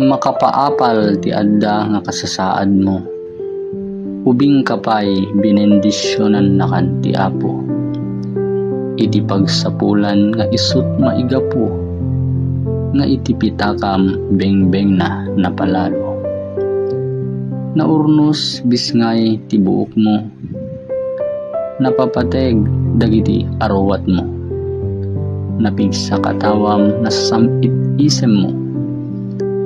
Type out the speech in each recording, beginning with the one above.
makapaapal ti adda nga kasasaad mo. Ubing kapay binendisyonan na kan ti Apo. Iti pagsapulan nga isut maigapo nga iti pitakam bengbeng na napalalo. Naurnos bisngay ti buok mo. Napapateg dagiti arawat mo. Napigsa katawam na samit isem mo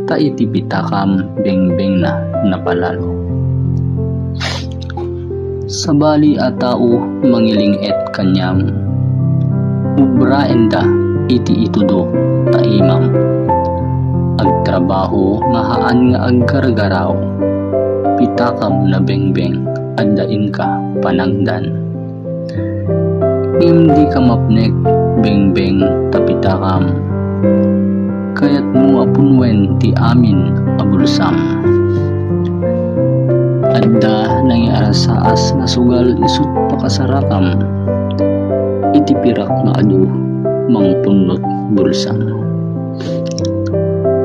ta iti pitakam bengbeng na napalalo. Sabali a tao mangiling et kanyam, ubraenda iti itudo ta imam. Agtrabaho nga haan nga aggargaraw, pitakam na bengbeng addain ka panangdan. Hindi ka mapnek bengbeng tapitakam, kayat mo apunwen ti amin abulsam. Adda nang arasaas nga sugal isut pakasarakam, iti pirak nga adu mangpunot bulsam.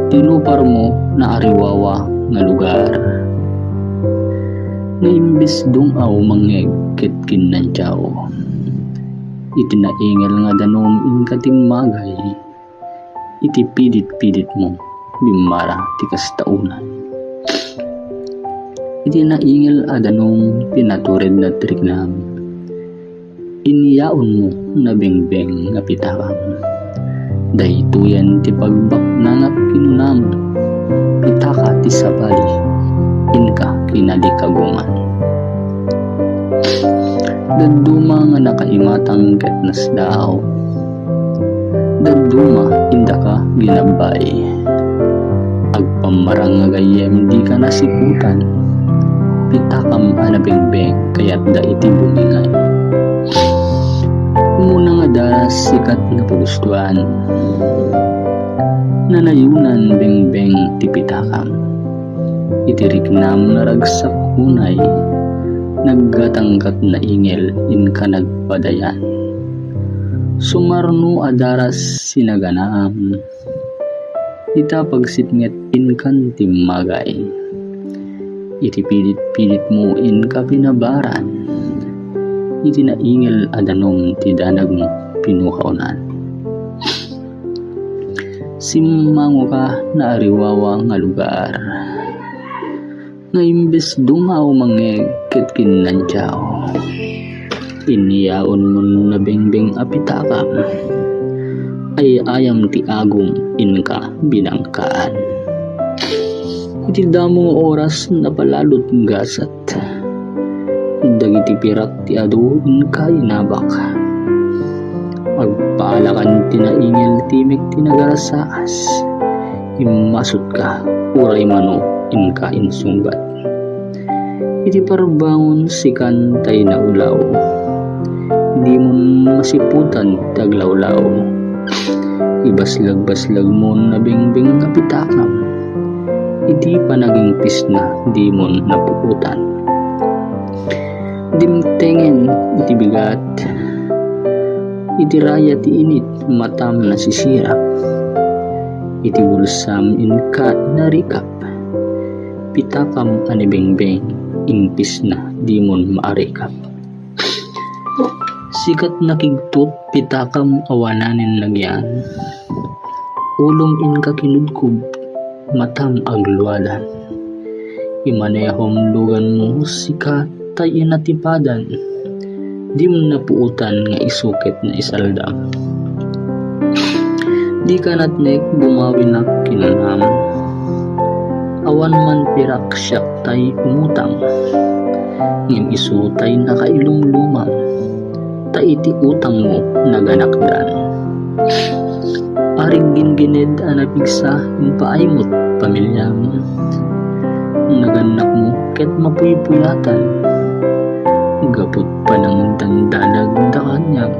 Tinupar mo na ariwawa nga lugar, na imbis dungaw mangeg ket kinantyaw. Iti naingal nga danom in katimagay, iti pidit-pidit mo bimara ti kastaunan. Iti naingal adanong pinatured na trignam. Iniyaon mo na bengbeng nga pitakam. Dahituyan ti pagbak na nga kinunam. Pitaka ti sabali. Inka kinadikaguman. Daduma nga nakaimatang ketnas daw. Daduma inda ka ginabay. Agpamarang nga gayem di ka nasiputan. Pitakam anabengbeng kaya't da iti bumingay. Muna nga daras sikat na pugustuhan. Nanayunan bengbeng ti pitakam. Itiriknam na ragsak hunay. Naggatangkat na ingel in ka nagpadayan. Sumarno adaras sinaganaam. Ita pagsipnget in kan timagay. Iti pilit-pilit mo in ka pinabaran. Iti naingel adanong ti danag mo pinuhaunan. Simango ka na ariwawa nga lugar. Nga imbes dungaw mangeg ket kinantyaw. Iniyaon mo na bengbeng apitakam. Ay ayam ti agum in ka binangkaan. Iti damong oras na palalot gasat. Dagiti pirak ti adu in ka inabak. Agpaalakan tinaingel timek tinagarasaas. Imasot ka, uray mano in ka insungbat. Iti parbangon sikan tay na ulaw. Di mo masiputan taglawlaw. Ibaslag-baslag mo na bengbeng kapitakam. Iti pa naging pisna di mo napuputan. Dimtengen iti bigat. Iti raya ti init matam na sisirap. Iti bulsam in ka narikap. Pitakam anibengbeng ingpis na di mo maarikap. Sikat nakigtut pitakam awananin lagyan. Ulong in ka kinudkub matam agluwadan. Imanehom lugan mo sikat tay inatipadan. Di mo napuutan nga isuket na isaldam. Di ka natnek bumawi na kinanam. Awan man pirak siyak tay umutang. Ngim isu tay nakailumlumam. Ta iti utang mo naganakdan. Arig gingined anapigsa in paaymot pamilyam. Naganak mo ket mapuypuyatan. Gapot pa ng dandanag da kanyang.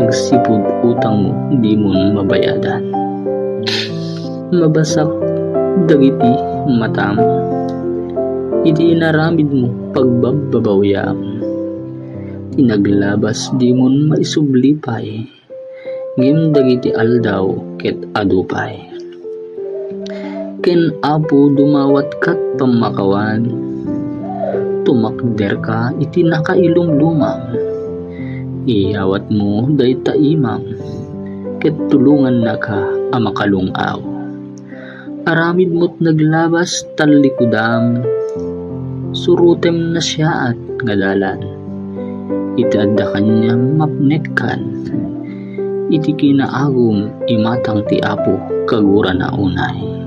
Magsipod utang mo di mo mabayadan. Mabasak dagiti matam. Iti inaramid mo pagbababawyam. Tinaglabas di mo maisublipay. Ngim dagiti aldaw ket adupay. ken apo dumawat kat pamakawan. Tumakder ka iti nakailom lumang. Iyawat mo day taimang. Ket tulungan na ka a makalungaw. Aramid mo't naglabas talikudam. Surutem na siya at ngadalan. idadakannya magnetkan itikina agum imatang ti apo kagura na unay